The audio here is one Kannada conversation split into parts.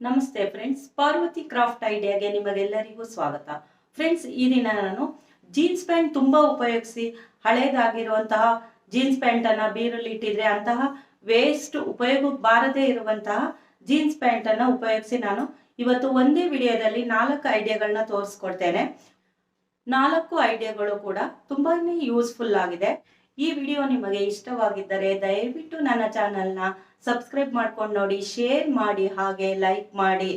ನಮಸ್ತೆ ಫ್ರೆಂಡ್ಸ್ ಪಾರ್ವತಿ ಕ್ರಾಫ್ಟ್ ಐಡಿಯಾಗೆ ನಿಮಗೆಲ್ಲರಿಗೂ ಸ್ವಾಗತ. ಫ್ರೆಂಡ್ಸ್ ಈ ದಿನ ನಾನು ಜೀನ್ಸ್ ಪ್ಯಾಂಟ್ ತುಂಬ ಉಪಯೋಗಿಸಿ ಹಳೇದಾಗಿರುವಂತಹ ಜೀನ್ಸ್ ಪ್ಯಾಂಟ್ ಅನ್ನ ಬೀರಲ್ಲಿ ಇಟ್ಟಿದ್ರೆ ಅಂತಹ ವೇಸ್ಟ್ ಉಪಯೋಗ ಬಾರದೇ ಇರುವಂತಹ ಜೀನ್ಸ್ ಪ್ಯಾಂಟ್ ಅನ್ನ ಉಪಯೋಗಿಸಿ ನಾನು ಇವತ್ತು ಒಂದೇ ವಿಡಿಯೋದಲ್ಲಿ ನಾಲ್ಕು ಐಡಿಯಾಗಳನ್ನ ತೋರಿಸ್ಕೊಡ್ತೇನೆ. ನಾಲ್ಕು ಐಡಿಯಾಗಳು ಕೂಡ ತುಂಬಾನೇ ಯೂಸ್ಫುಲ್ ಆಗಿದೆ. ಈ ವಿಡಿಯೋ ನಿಮಗೆ ಇಷ್ಟವಾಗಿದ್ದರೆ ದಯವಿಟ್ಟು ನನ್ನ ಚಾನಲ್ನ ಸಬ್ಸ್ಕ್ರೈಬ್ ಮಾಡ್ಕೊಂಡು ನೋಡಿ ಶೇರ್ ಮಾಡಿ, ಹಾಗೆ ಲೈಕ್ ಮಾಡಿ.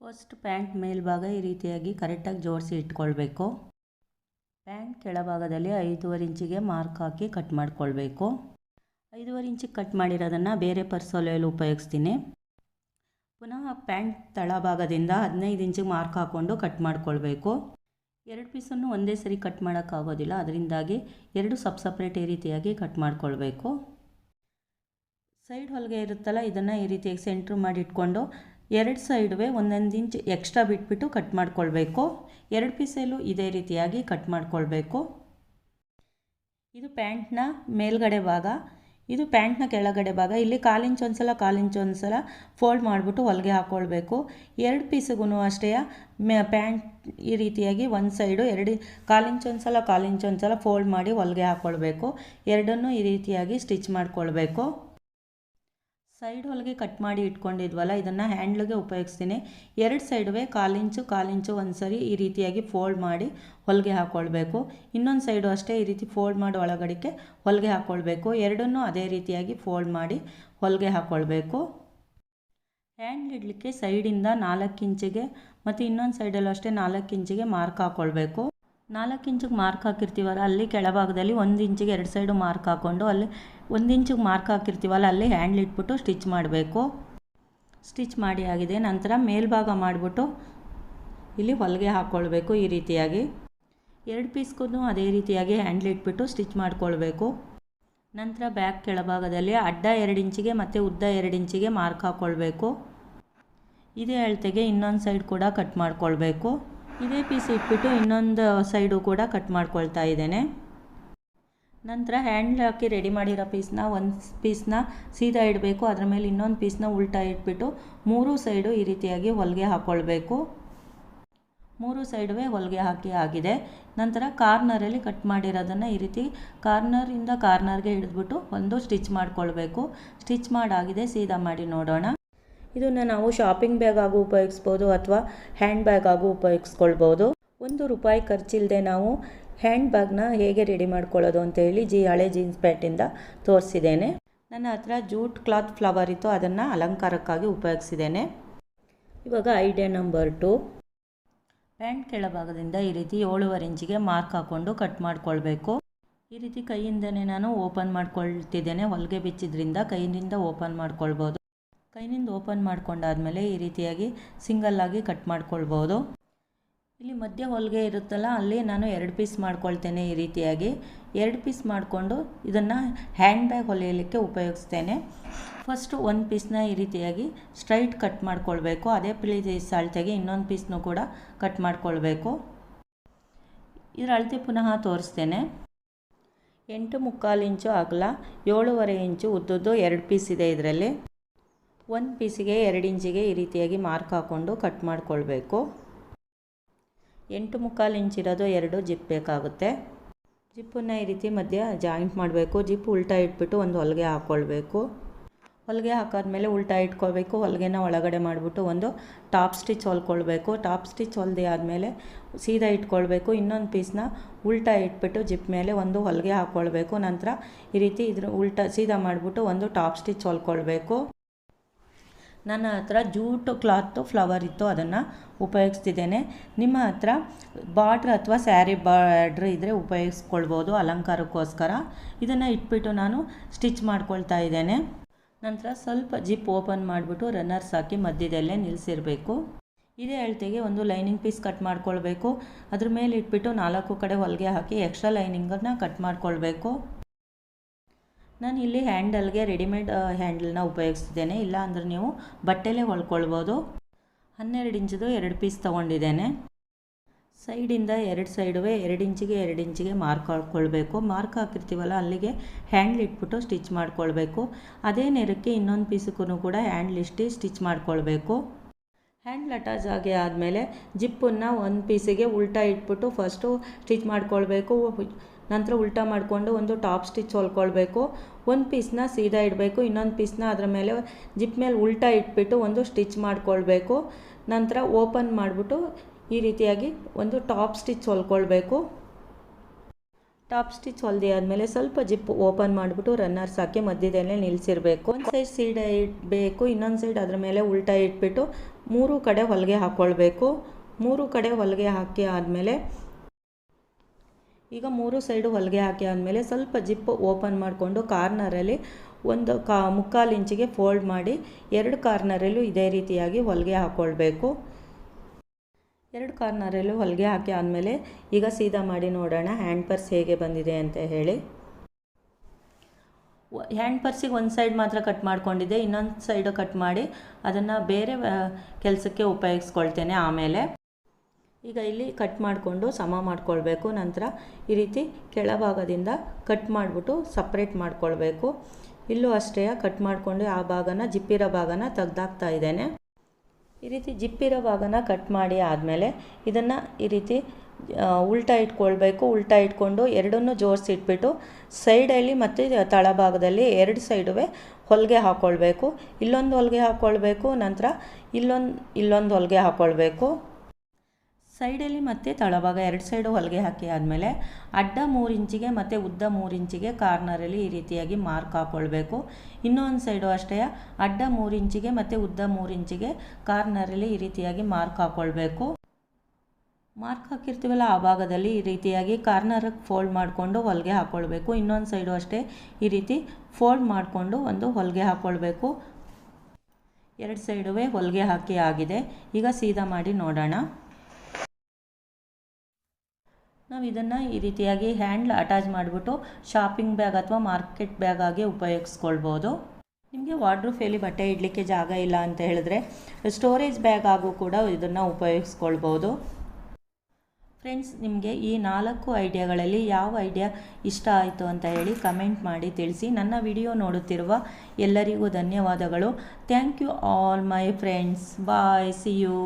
ಫಸ್ಟ್ ಪ್ಯಾಂಟ್ ಮೇಲ್ಭಾಗ ಈ ರೀತಿಯಾಗಿ ಕರೆಕ್ಟಾಗಿ ಜೋಡಿಸಿ ಇಟ್ಕೊಳ್ಬೇಕು. ಪ್ಯಾಂಟ್ ಕೆಳಭಾಗದಲ್ಲಿ ಐದೂವರೆ ಇಂಚಿಗೆ ಮಾರ್ಕ್ ಹಾಕಿ ಕಟ್ ಮಾಡ್ಕೊಳ್ಬೇಕು. ಐದೂವರೆ ಇಂಚಿಗೆ ಕಟ್ ಮಾಡಿರೋದನ್ನು ಬೇರೆ ಪರ್ಸೊಲೆಯಲ್ಲಿ ಉಪಯೋಗಿಸ್ತೀನಿ. ಪುನಃ ಪ್ಯಾಂಟ್ ತಳಭಾಗದಿಂದ ಹದಿನೈದು ಇಂಚಿಗೆ ಮಾರ್ಕ್ ಹಾಕ್ಕೊಂಡು ಕಟ್ ಮಾಡ್ಕೊಳ್ಬೇಕು. ಎರಡು ಪೀಸನ್ನು ಒಂದೇ ಸರಿ ಕಟ್ ಮಾಡೋಕ್ಕಾಗೋದಿಲ್ಲ. ಅದರಿಂದಾಗಿ ಎರಡು ಸಪ್ ಸಪ್ರೇಟ್ ಈ ರೀತಿಯಾಗಿ ಕಟ್ ಮಾಡ್ಕೊಳ್ಬೇಕು. ಸೈಡ್ ಹೊಲಿಗೆ ಇರುತ್ತಲ್ಲ, ಇದನ್ನು ಈ ರೀತಿಯಾಗಿ ಸೆಂಟ್ರ್ ಮಾಡಿ ಇಟ್ಕೊಂಡು ಎರಡು ಸೈಡುವೆ ಒಂದೊಂದು ಇಂಚ್ ಎಕ್ಸ್ಟ್ರಾ ಬಿಟ್ಬಿಟ್ಟು ಕಟ್ ಮಾಡ್ಕೊಳ್ಬೇಕು. ಎರಡು ಪೀಸಲ್ಲೂ ಇದೇ ರೀತಿಯಾಗಿ ಕಟ್ ಮಾಡ್ಕೊಳ್ಬೇಕು. ಇದು ಪ್ಯಾಂಟ್ನ ಮೇಲ್ಗಡೆ ಭಾಗ. ಇದು ಪ್ಯಾಂಟ್ನ ಕೆಳಗಡೆ ಭಾಗ. ಇಲ್ಲಿ ಕಾಲಿಂಚ್ ಒಂದ್ಸಲ ಕಾಲಿಂಚ್ ಒಂದ್ಸಲ ಫೋಲ್ಡ್ ಮಾಡಿಬಿಟ್ಟು ಹೊಲಿಗೆ ಹಾಕ್ಕೊಳ್ಬೇಕು ಎರಡು ಪೀಸಿಗೂ ಅಷ್ಟೇ ಪ್ಯಾಂಟ್ ಈ ರೀತಿಯಾಗಿ ಒಂದು ಸೈಡು ಎರಡು ಕಾಲಿಂಚ್ ಒಂದ್ಸಲ ಕಾಲಿಂಚ್ ಒಂದ್ಸಲ ಫೋಲ್ಡ್ ಮಾಡಿ ಹೊಲಿಗೆ ಹಾಕ್ಕೊಳ್ಬೇಕು ಎರಡನ್ನೂ ಈ ರೀತಿಯಾಗಿ ಸ್ಟಿಚ್ ಮಾಡ್ಕೊಳ್ಬೇಕು. ಸೈಡ್ ಹೊಲಿಗೆ ಕಟ್ ಮಾಡಿ ಇಟ್ಕೊಂಡಿದ್ವಲ್ಲ, ಇದನ್ನು ಹ್ಯಾಂಡ್ಲಿಗೆ ಉಪಯೋಗಿಸ್ತೀನಿ. ಎರಡು ಸೈಡುವೆ ಕಾಲಿಂಚು ಕಾಲಿಂಚು ಒಂದು ಸರಿ ಈ ರೀತಿಯಾಗಿ ಫೋಲ್ಡ್ ಮಾಡಿ ಹೊಲಿಗೆ ಹಾಕ್ಕೊಳ್ಬೇಕು ಇನ್ನೊಂದು ಸೈಡು ಅಷ್ಟೇ ಈ ರೀತಿ ಫೋಲ್ಡ್ ಮಾಡಿ ಒಳಗಡೆಗೆ ಹೊಲಿಗೆ ಹಾಕ್ಕೊಳ್ಬೇಕು ಎರಡನ್ನೂ ಅದೇ ರೀತಿಯಾಗಿ ಫೋಲ್ಡ್ ಮಾಡಿ ಹೊಲಿಗೆ ಹಾಕ್ಕೊಳ್ಬೇಕು ಹ್ಯಾಂಡ್ ಇಡಲಿಕ್ಕೆ ಸೈಡಿಂದ ನಾಲ್ಕು ಇಂಚಿಗೆ ಮತ್ತು ಇನ್ನೊಂದು ಸೈಡಲ್ಲೂ ಅಷ್ಟೇ ನಾಲ್ಕು ಇಂಚಿಗೆ ಮಾರ್ಕ್ ಹಾಕ್ಕೊಳ್ಬೇಕು ನಾಲ್ಕು ಇಂಚಿಗೆ ಮಾರ್ಕ್ ಹಾಕಿರ್ತೀವಲ್ಲ, ಅಲ್ಲಿ ಕೆಳಭಾಗದಲ್ಲಿ ಒಂದು ಇಂಚಿಗೆ ಎರಡು ಸೈಡು ಮಾರ್ಕ್ ಹಾಕ್ಕೊಂಡು ಅಲ್ಲಿ ಒಂದು ಇಂಚಿಗೆ ಮಾರ್ಕ್ ಹಾಕಿರ್ತೀವಲ್ಲ, ಅಲ್ಲಿ ಹ್ಯಾಂಡ್ಲ್ ಇಟ್ಬಿಟ್ಟು ಸ್ಟಿಚ್ ಮಾಡಬೇಕು. ಸ್ಟಿಚ್ ಮಾಡಿ ಆಗಿದೆ, ನಂತರ ಮೇಲ್ಭಾಗ ಮಾಡಿಬಿಟ್ಟು ಇಲ್ಲಿ ಹೊಲಿಗೆ ಹಾಕ್ಕೊಳ್ಬೇಕು ಈ ರೀತಿಯಾಗಿ. ಎರಡು ಪೀಸ್ಗೂ ಅದೇ ರೀತಿಯಾಗಿ ಹ್ಯಾಂಡ್ಲ್ ಇಟ್ಬಿಟ್ಟು ಸ್ಟಿಚ್ ಮಾಡ್ಕೊಳ್ಬೇಕು. ನಂತರ ಬ್ಯಾಕ್ ಕೆಳಭಾಗದಲ್ಲಿ ಅಡ್ಡ ಎರಡು ಇಂಚಿಗೆ ಮತ್ತು ಉದ್ದ ಎರಡು ಇಂಚಿಗೆ ಮಾರ್ಕ್ ಹಾಕ್ಕೊಳ್ಬೇಕು ಇದೇ ಅಳತೆಗೆ ಇನ್ನೊಂದು ಸೈಡ್ ಕೂಡ ಕಟ್ ಮಾಡ್ಕೊಳ್ಬೇಕು. ಇದೇ ಪೀಸ್ ಇಟ್ಬಿಟ್ಟು ಇನ್ನೊಂದು ಸೈಡು ಕೂಡ ಕಟ್ ಮಾಡ್ಕೊಳ್ತಾ ಇದ್ದೇನೆ. ನಂತರ ಹ್ಯಾಂಡ್ಲ್ ಹಾಕಿ ರೆಡಿ ಮಾಡಿರೋ ಪೀಸ್ನ ಒಂದು ಪೀಸ್ನ ಸೀದಾ ಇಡಬೇಕು. ಅದರ ಮೇಲೆ ಇನ್ನೊಂದು ಪೀಸ್ನ ಉಲ್ಟಾ ಇಟ್ಬಿಟ್ಟು ಮೂರು ಸೈಡು ಈ ರೀತಿಯಾಗಿ ಹೊಲಿಗೆ ಹಾಕ್ಕೊಳ್ಬೇಕು ಮೂರು ಸೈಡುವೆ ಹೊಲಿಗೆ ಹಾಕಿ ಆಗಿದೆ. ನಂತರ ಕಾರ್ನರಲ್ಲಿ ಕಟ್ ಮಾಡಿರೋದನ್ನು ಈ ರೀತಿ ಕಾರ್ನರಿಂದ ಕಾರ್ನರ್ಗೆ ಹಿಡಿದ್ಬಿಟ್ಟು ಒಂದು ಸ್ಟಿಚ್ ಮಾಡಿಕೊಳ್ಬೇಕು. ಸ್ಟಿಚ್ ಮಾಡಾಗಿದೆ, ಸೀದಾ ಮಾಡಿ ನೋಡೋಣ. ಇದನ್ನು ನಾವು ಶಾಪಿಂಗ್ ಬ್ಯಾಗ್ ಆಗೂ ಉಪಯೋಗಿಸ್ಬೋದು ಅಥವಾ ಹ್ಯಾಂಡ್ ಬ್ಯಾಗ್ ಆಗೂ ಉಪಯೋಗಿಸ್ಕೊಳ್ಬೋದು. ಒಂದು ರೂಪಾಯಿ ಖರ್ಚಿಲ್ಲದೆ ನಾವು ಹ್ಯಾಂಡ್ ಬ್ಯಾಗ್ನ ಹೇಗೆ ರೆಡಿ ಮಾಡ್ಕೊಳ್ಳೋದು ಅಂತೇಳಿ ಜಿ ಹಳೆ ಜೀನ್ಸ್ ಪ್ಯಾಂಟಿಂದ ತೋರಿಸಿದ್ದೇನೆ. ನನ್ನ ಹತ್ರ ಜೂಟ್ ಕ್ಲಾತ್ ಫ್ಲವರ್ ಇತ್ತು, ಅದನ್ನು ಅಲಂಕಾರಕ್ಕಾಗಿ ಉಪಯೋಗಿಸಿದ್ದೇನೆ. ಇವಾಗ ಐಡಿಯಾ ನಂಬರ್ ಟು ಪ್ಯಾಂಟ್ ಕೆಳಭಾಗದಿಂದ ಈ ರೀತಿ ಏಳುವರೆ ಇಂಚಿಗೆ ಮಾರ್ಕ್ ಹಾಕ್ಕೊಂಡು ಕಟ್ ಮಾಡ್ಕೊಳ್ಬೇಕು. ಈ ರೀತಿ ಕೈಯಿಂದನೇ ನಾನು ಓಪನ್ ಮಾಡ್ಕೊಳ್ತಿದ್ದೇನೆ. ಹೊಲಿಗೆ ಬಿಚ್ಚಿದ್ರಿಂದ ಕೈಯಿಂದ ಓಪನ್ ಮಾಡ್ಕೊಳ್ಬೋದು. ಕೈನಿಂದ ಓಪನ್ ಮಾಡ್ಕೊಂಡಾದ್ಮೇಲೆ ಈ ರೀತಿಯಾಗಿ ಸಿಂಗಲ್ ಆಗಿ ಕಟ್ ಮಾಡ್ಕೊಳ್ಬೋದು. ಇಲ್ಲಿ ಮಧ್ಯ ಹೊಲಿಗೆ ಇರುತ್ತಲ್ಲ, ಅಲ್ಲಿ ನಾನು ಎರಡು ಪೀಸ್ ಮಾಡ್ಕೊಳ್ತೇನೆ ಈ ರೀತಿಯಾಗಿ. ಎರಡು ಪೀಸ್ ಮಾಡಿಕೊಂಡು ಇದನ್ನು ಹ್ಯಾಂಡ್ ಬ್ಯಾಗ್ ಹೊಲಿಯಲಿಕ್ಕೆ ಉಪಯೋಗಿಸ್ತೇನೆ. ಫಸ್ಟು ಒಂದು ಪೀಸ್ನ ಈ ರೀತಿಯಾಗಿ ಸ್ಟ್ರೈಟ್ ಕಟ್ ಮಾಡ್ಕೊಳ್ಬೇಕು. ಅದೇ ಪ್ಲೀಸ್ ಅಳತೆಗೆ ಇನ್ನೊಂದು ಪೀಸ್ನೂ ಕೂಡ ಕಟ್ ಮಾಡ್ಕೊಳ್ಬೇಕು. ಇದರ ಅಳತೆ ಪುನಃ ತೋರಿಸ್ತೇನೆ. ಎಂಟು ಮುಕ್ಕಾಲು ಇಂಚು ಅಗಲ, ಏಳೂವರೆ ಇಂಚು ಉದ್ದದ್ದು ಎರಡು ಪೀಸ್ ಇದೆ ಇದರಲ್ಲಿ. ಒಂದು ಪೀಸಿಗೆ ಎರಡು ಇಂಚಿಗೆ ಈ ರೀತಿಯಾಗಿ ಮಾರ್ಕ್ ಹಾಕ್ಕೊಂಡು ಕಟ್ ಮಾಡಿಕೊಳ್ಬೇಕು. ಎಂಟು ಮುಕ್ಕಾಲು ಇಂಚಿರೋದು ಎರಡು ಜಿಪ್ ಬೇಕಾಗುತ್ತೆ. ಜಿಪ್ಪನ್ನು ಈ ರೀತಿ ಮಧ್ಯ ಜಾಯಿಂಟ್ ಮಾಡಬೇಕು. ಜಿಪ್ ಉಲ್ಟಾ ಇಟ್ಬಿಟ್ಟು ಒಂದು ಹೊಲಿಗೆ ಹಾಕ್ಕೊಳ್ಬೇಕು ಹೊಲಿಗೆ ಹಾಕಾದ್ಮೇಲೆ ಉಲ್ಟಾ ಇಟ್ಕೊಳ್ಬೇಕು. ಹೊಲಿಗೆನ ಒಳಗಡೆ ಮಾಡಿಬಿಟ್ಟು ಒಂದು ಟಾಪ್ ಸ್ಟಿಚ್ ಹೊಲ್ಕೊಳ್ಬೇಕು. ಟಾಪ್ ಸ್ಟಿಚ್ ಹೊಲ್ದೆ ಆದಮೇಲೆ ಸೀದಾ ಇಟ್ಕೊಳ್ಬೇಕು. ಇನ್ನೊಂದು ಪೀಸ್ನ ಉಲ್ಟಾ ಇಟ್ಬಿಟ್ಟು ಜಿಪ್ ಮೇಲೆ ಒಂದು ಹೊಲಿಗೆ ಹಾಕ್ಕೊಳ್ಬೇಕು ನಂತರ ಈ ರೀತಿ ಇದ್ರ ಉಲ್ಟಾ ಸೀದಾ ಮಾಡಿಬಿಟ್ಟು ಒಂದು ಟಾಪ್ ಸ್ಟಿಚ್ ಹೊಲ್ಕೊಳ್ಬೇಕು. ನನ್ನ ಹತ್ರ ಜೂಟ್ ಕ್ಲಾತು ಫ್ಲವರ್ ಇತ್ತು, ಅದನ್ನು ಉಪಯೋಗಿಸ್ತಿದ್ದೇನೆ. ನಿಮ್ಮ ಹತ್ರ ಬಾರ್ಡ್ರ್ ಅಥವಾ ಸ್ಯಾರಿ ಬಾರ್ಡ್ರ್ ಇದ್ದರೆ ಉಪಯೋಗಿಸ್ಕೊಳ್ಬೋದು ಅಲಂಕಾರಕ್ಕೋಸ್ಕರ. ಇದನ್ನು ಇಟ್ಬಿಟ್ಟು ನಾನು ಸ್ಟಿಚ್ ಮಾಡ್ಕೊಳ್ತಾ ಇದ್ದೇನೆ. ನಂತರ ಸ್ವಲ್ಪ ಜಿಪ್ ಓಪನ್ ಮಾಡಿಬಿಟ್ಟು ರನ್ನರ್ಸ್ ಹಾಕಿ ಮಧ್ಯದಲ್ಲೇ ನಿಲ್ಲಿಸಿರಬೇಕು ಇದೇ ಅಳತೆಗೆ ಒಂದು ಲೈನಿಂಗ್ ಪೀಸ್ ಕಟ್ ಮಾಡ್ಕೊಳ್ಬೇಕು. ಅದ್ರ ಮೇಲೆ ಇಟ್ಬಿಟ್ಟು ನಾಲ್ಕು ಕಡೆ ಹೊಲಿಗೆ ಹಾಕಿ ಎಕ್ಸ್ಟ್ರಾ ಲೈನಿಂಗನ್ನು ಕಟ್ ಮಾಡ್ಕೊಳ್ಬೇಕು. ನಾನು ಇಲ್ಲಿ ಹ್ಯಾಂಡಲ್ಗೆ ರೆಡಿಮೇಡ್ ಹ್ಯಾಂಡಲ್ನ ಉಪಯೋಗಿಸ್ತಿದ್ದೇನೆ. ಇಲ್ಲ ಅಂದರೆ ನೀವು ಬಟ್ಟೆಲೇ ಹೊಲ್ಕೊಳ್ಬೋದು. ಹನ್ನೆರಡು ಇಂಚದು ಎರಡು ಪೀಸ್ ತೊಗೊಂಡಿದ್ದೇನೆ. ಸೈಡಿಂದ ಎರಡು ಸೈಡುವೆ ಎರಡು ಇಂಚಿಗೆ ಎರಡು ಇಂಚಿಗೆ ಮಾರ್ಕ್ ಹಾಕ್ಕೊಳ್ಬೇಕು ಮಾರ್ಕ್ ಹಾಕಿರ್ತೀವಲ್ಲ, ಅಲ್ಲಿಗೆ ಹ್ಯಾಂಡ್ಲ್ ಇಟ್ಬಿಟ್ಟು ಸ್ಟಿಚ್ ಮಾಡ್ಕೊಳ್ಬೇಕು. ಅದೇ ನೆರಕ್ಕೆ ಇನ್ನೊಂದು ಪೀಸಕ್ಕೂ ಕೂಡ ಹ್ಯಾಂಡ್ಲ್ ಇಷ್ಟಿ ಸ್ಟಿಚ್ ಮಾಡ್ಕೊಳ್ಬೇಕು. ಹ್ಯಾಂಡ್ಲ್ ಅಟ್ಯಾಚ್ ಆಗಿ ಆದಮೇಲೆ ಜಿಪ್ಪನ್ನು ಒಂದು ಪೀಸಿಗೆ ಉಲ್ಟಾ ಇಟ್ಬಿಟ್ಟು ಫಸ್ಟು ಸ್ಟಿಚ್ ಮಾಡ್ಕೊಳ್ಬೇಕು. ನಂತರ ಉಲ್ಟಾ ಮಾಡಿಕೊಂಡು ಒಂದು ಟಾಪ್ ಸ್ಟಿಚ್ ಹೊಲ್ಕೊಳ್ಬೇಕು. ಒಂದು ಪೀಸ್ನ ಸೀದಾ ಇಡಬೇಕು, ಇನ್ನೊಂದು ಪೀಸ್ನ ಅದರ ಮೇಲೆ ಜಿಪ್ ಮೇಲೆ ಉಲ್ಟಾ ಇಟ್ಬಿಟ್ಟು ಒಂದು ಸ್ಟಿಚ್ ಮಾಡಿಕೊಳ್ಬೇಕು. ನಂತರ ಓಪನ್ ಮಾಡಿಬಿಟ್ಟು ಈ ರೀತಿಯಾಗಿ ಒಂದು ಟಾಪ್ ಸ್ಟಿಚ್ ಹೊಲ್ಕೊಳ್ಬೇಕು. ಟಾಪ್ ಸ್ಟಿಚ್ ಹೊಲ್ದಿ ಆದಮೇಲೆ ಸ್ವಲ್ಪ ಜಿಪ್ ಓಪನ್ ಮಾಡಿಬಿಟ್ಟು ರನ್ನರ್ಸ್ ಹಾಕಿ ಮಧ್ಯದಲ್ಲೇ ನಿಲ್ಲಿಸಿರಬೇಕು ಒಂದು ಸೈಡ್ ಸೀಡ ಇಡಬೇಕು, ಇನ್ನೊಂದು ಸೈಡ್ ಅದರ ಮೇಲೆ ಉಲ್ಟಾ ಇಟ್ಬಿಟ್ಟು ಮೂರು ಕಡೆ ಹೊಲಿಗೆ ಹಾಕ್ಕೊಳ್ಬೇಕು ಮೂರು ಕಡೆ ಹೊಲಿಗೆ ಹಾಕಿ ಆದಮೇಲೆ ಈಗ ಮೂರು ಸೈಡು ಹೊಲಿಗೆ ಹಾಕಿ ಆದಮೇಲೆ ಸ್ವಲ್ಪ ಜಿಪ್ ಓಪನ್ ಮಾಡಿಕೊಂಡು ಕಾರ್ನರಲ್ಲಿ ಒಂದು ಕಾ, ಮುಕ್ಕಾಲು ಇಂಚಿಗೆ ಫೋಲ್ಡ್ ಮಾಡಿ ಎರಡು ಕಾರ್ನರಲ್ಲೂ ಇದೇ ರೀತಿಯಾಗಿ ಹೊಲಿಗೆ ಹಾಕ್ಕೊಳ್ಬೇಕು ಎರಡು ಕಾರ್ನರಲ್ಲೂ ಹೊಲಿಗೆ ಹಾಕಿ ಆದಮೇಲೆ ಈಗ ಸೀದಾ ಮಾಡಿ ನೋಡೋಣ ಹ್ಯಾಂಡ್ ಪರ್ಸ್ ಹೇಗೆ ಬಂದಿದೆ ಅಂತ ಹೇಳಿ. ಹ್ಯಾಂಡ್ ಪರ್ಸಿಗೆ ಒಂದು ಸೈಡ್ ಮಾತ್ರ ಕಟ್ ಮಾಡಿಕೊಂಡಿದ್ದೆ, ಇನ್ನೊಂದು ಸೈಡು ಕಟ್ ಮಾಡಿ ಅದನ್ನು ಬೇರೆ ಕೆಲಸಕ್ಕೆ ಉಪಯೋಗಿಸ್ಕೊಳ್ತೇನೆ ಆಮೇಲೆ. ಈಗ ಇಲ್ಲಿ ಕಟ್ ಮಾಡಿಕೊಂಡು ಸಮ ಮಾಡಿಕೊಳ್ಬೇಕು. ನಂತರ ಈ ರೀತಿ ಕೆಳಭಾಗದಿಂದ ಕಟ್ ಮಾಡಿಬಿಟ್ಟು ಸಪ್ರೇಟ್ ಮಾಡಿಕೊಳ್ಬೇಕು. ಇಲ್ಲೂ ಅಷ್ಟೇ ಕಟ್ ಮಾಡಿಕೊಂಡು ಆ ಭಾಗನ ಜಿಪ್ಪಿರೋ ಭಾಗನ ತೆಗ್ದಾಕ್ತಾ ಇದ್ದೇನೆ. ಈ ರೀತಿ ಜಿಪ್ಪಿರೋ ಭಾಗನ ಕಟ್ ಮಾಡಿ ಆದಮೇಲೆ ಇದನ್ನು ಈ ರೀತಿ ಉಲ್ಟಾ ಇಟ್ಕೊಳ್ಬೇಕು. ಉಲ್ಟಾ ಇಟ್ಕೊಂಡು ಎರಡನ್ನೂ ಜೋಡಿಸಿ ಇಟ್ಬಿಟ್ಟು ಸೈಡಲ್ಲಿ ಮತ್ತು ತಳಭಾಗದಲ್ಲಿ ಎರಡು ಸೈಡುವೆ ಹೊಲಿಗೆ ಹಾಕ್ಕೊಳ್ಬೇಕು ಇಲ್ಲೊಂದು ಹೊಲಿಗೆ ಹಾಕ್ಕೊಳ್ಬೇಕು ನಂತರ ಇಲ್ಲೊಂದು ಇಲ್ಲೊಂದು ಹೊಲಿಗೆ ಹಾಕ್ಕೊಳ್ಬೇಕು ಸೈಡಲ್ಲಿ ಮತ್ತೆ ತಳಭಾಗ ಎರಡು ಸೈಡು ಹೊಲಿಗೆ ಹಾಕಿ ಆದಮೇಲೆ ಅಡ್ಡ ಮೂರು ಇಂಚಿಗೆ ಮತ್ತು ಉದ್ದ ಮೂರು ಇಂಚಿಗೆ ಕಾರ್ನರಲ್ಲಿ ಈ ರೀತಿಯಾಗಿ ಮಾರ್ಕ್ ಹಾಕ್ಕೊಳ್ಬೇಕು ಇನ್ನೊಂದು ಸೈಡು ಅಷ್ಟೇ, ಅಡ್ಡ ಮೂರು ಇಂಚಿಗೆ ಮತ್ತು ಉದ್ದ ಮೂರು ಇಂಚಿಗೆ ಕಾರ್ನರಲ್ಲಿ ಈ ರೀತಿಯಾಗಿ ಮಾರ್ಕ್ ಹಾಕ್ಕೊಳ್ಬೇಕು ಮಾರ್ಕ್ ಹಾಕಿರ್ತೀವಲ್ಲ, ಆ ಭಾಗದಲ್ಲಿ ಈ ರೀತಿಯಾಗಿ ಕಾರ್ನರಿಗೆ ಫೋಲ್ಡ್ ಮಾಡಿಕೊಂಡು ಹೊಲಿಗೆ ಹಾಕ್ಕೊಳ್ಬೇಕು ಇನ್ನೊಂದು ಸೈಡು ಅಷ್ಟೇ, ಈ ರೀತಿ ಫೋಲ್ಡ್ ಮಾಡಿಕೊಂಡು ಒಂದು ಹೊಲಿಗೆ ಹಾಕ್ಕೊಳ್ಬೇಕು ಎರಡು ಸೈಡುವೆ ಹೊಲಿಗೆ ಹಾಕಿ ಆಗಿದೆ. ಈಗ ಸೀದಾ ಮಾಡಿ ನೋಡೋಣ. ನಾವು ಇದನ್ನು ಈ ರೀತಿಯಾಗಿ ಹ್ಯಾಂಡ್ಲ್ ಅಟ್ಯಾಚ್ ಮಾಡಿಬಿಟ್ಟು ಶಾಪಿಂಗ್ ಬ್ಯಾಗ್ ಅಥವಾ ಮಾರ್ಕೆಟ್ ಬ್ಯಾಗ್ ಆಗಿ ಉಪಯೋಗಿಸ್ಕೊಳ್ಬೋದು. ನಿಮಗೆ ವಾರ್ಡ್ರೂಫಲ್ಲಿ ಬಟ್ಟೆ ಇಡಲಿಕ್ಕೆ ಜಾಗ ಇಲ್ಲ ಅಂತ ಹೇಳಿದ್ರೆ ಸ್ಟೋರೇಜ್ ಬ್ಯಾಗ್ ಆಗೂ ಕೂಡ ಇದನ್ನು ಉಪಯೋಗಿಸ್ಕೊಳ್ಬೋದು. ಫ್ರೆಂಡ್ಸ್, ನಿಮಗೆ ಈ ನಾಲ್ಕು ಐಡಿಯಾಗಳಲ್ಲಿ ಯಾವ ಐಡಿಯಾ ಇಷ್ಟ ಆಯಿತು ಅಂತ ಹೇಳಿ ಕಮೆಂಟ್ ಮಾಡಿ ತಿಳಿಸಿ. ನನ್ನ ವಿಡಿಯೋ ನೋಡುತ್ತಿರುವ ಎಲ್ಲರಿಗೂ ಧನ್ಯವಾದಗಳು. Thank you all my friends. Bye, see you.